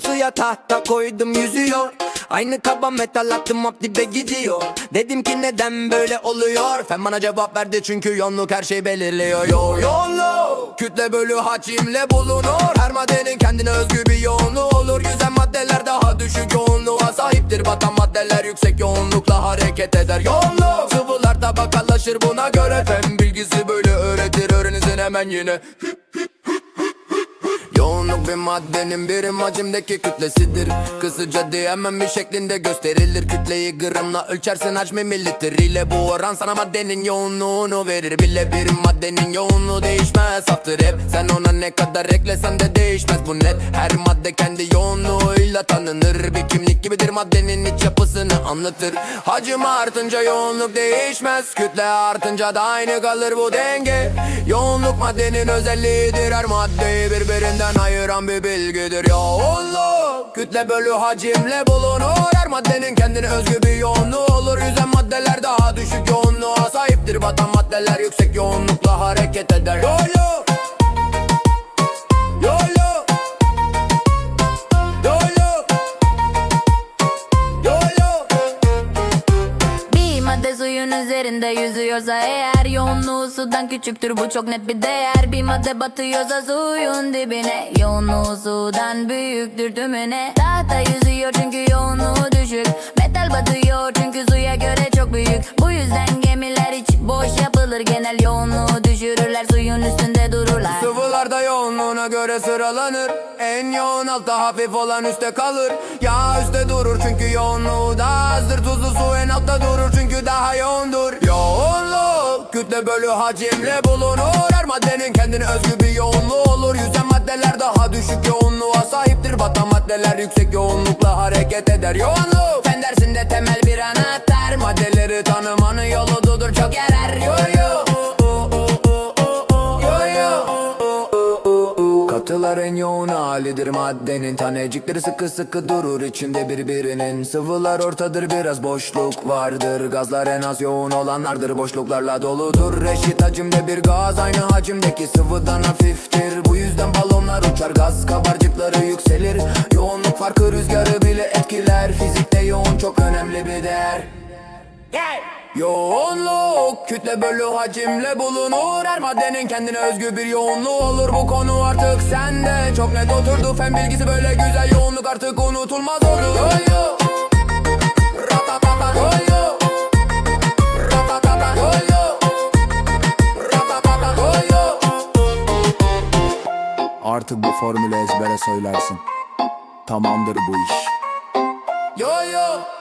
Suya tahta koydum yüzüyor. Aynı kaba metal attım hop dibe gidiyor. Dedim ki neden böyle oluyor? Fen bana cevap verdi çünkü yoğunluk her şey belirliyor. Yo yoğunluk Kütle bölü hacimle bulunur. Her maddenin kendine özgü bir yoğunluğu olur. Yüzen maddeler daha düşük yoğunluğa sahiptir. Batan maddeler yüksek yoğunlukla hareket eder. Yoğunluk Sıvılar tabakalaşır buna göre Fen bilgisi böyle öğretir. Öğrenizin hemen yine bir maddenin birim hacimdeki kütlesidir. Kısaca diyemem bir şeklinde gösterilir. Kütleyi gramla ölçersin hacmi mililitreyle Bu oran sana maddenin yoğunluğunu verir. Bile bir maddenin yoğunluğu değişmez. Saftır hep. Sen ona ne kadar eklesen de değişmez. Bu net. Her madde kendi yoğunluğuyla tanınır. Bir kimlik gibidir maddenin iç yapısını anlatır. Hacim artınca yoğunluk değişmez. Kütle artınca da aynı kalır bu denge Yoğunluk maddenin özelliğidir Her maddeyi birbirinden ayıran bir bilgidir. Yoğunluk kütle bölü hacimle bulunur. Her maddenin kendine özgü bir yoğunluğu olur. Yüzen maddeler daha düşük yoğunluğa sahiptir. Batan maddeler yüksek yoğunlukla hareket eder. Yoğunluk üzerinde yüzüyorsa eğer Yoğunluğu sudan küçüktür bu çok net bir değer. Bir madde batıyorsa suyun dibine Yoğunluğu sudan büyüktür tümüne. Tahta yüzüyor çünkü yoğunluğu düşük Metal batıyor çünkü suya göre çok büyük. Bu yüzden gemiler hiç boş yapılır Genel yoğunluğu düşürürler suyun üstünde dururlar. Sıvılarda yoğunluğuna göre sıralanır En yoğun altta hafif olan üstte kalır. Yağ üstte durur çünkü yoğunluğu daha azdır Tuzlu su en altta durur hacimle bulunur Her maddenin kendine özgü bir yoğunluğu olur. Yüzen maddeler daha düşük yoğunluğa sahiptir. Batan maddeler yüksek yoğunlukla hareket eder. Yoğunluk fen dersinde temel bir anahtar. Maddeleri tanımanın yoludur çok yarar. Yo yo Katılar en yoğun halidir maddenin Tanecikleri sıkı sıkı durur içinde birbirinin. Sıvılar ortadır biraz boşluk vardır. Gazlar en az yoğun olanlardır boşluklarla doludur. Reşit hacimde bir gaz aynı hacimdeki sıvıdan hafiftir. Bu yüzden balonlar uçar gaz kabarcıkları yükselir. Yoğunluk farkı rüzgarı bile etkiler Fizikte yoğun çok önemli bir değer Yoğunluk kütle bölü hacimle bulunur. Her maddenin kendine özgü bir yoğunluğu olur. Bu konu artık sende. Çok net oturdu Fen bilgisi böyle güzel. Yoğunluk artık unutulmaz oldu Yo yo Artık bu formülü ezbere söylersin. Tamamdır bu iş. Yo yo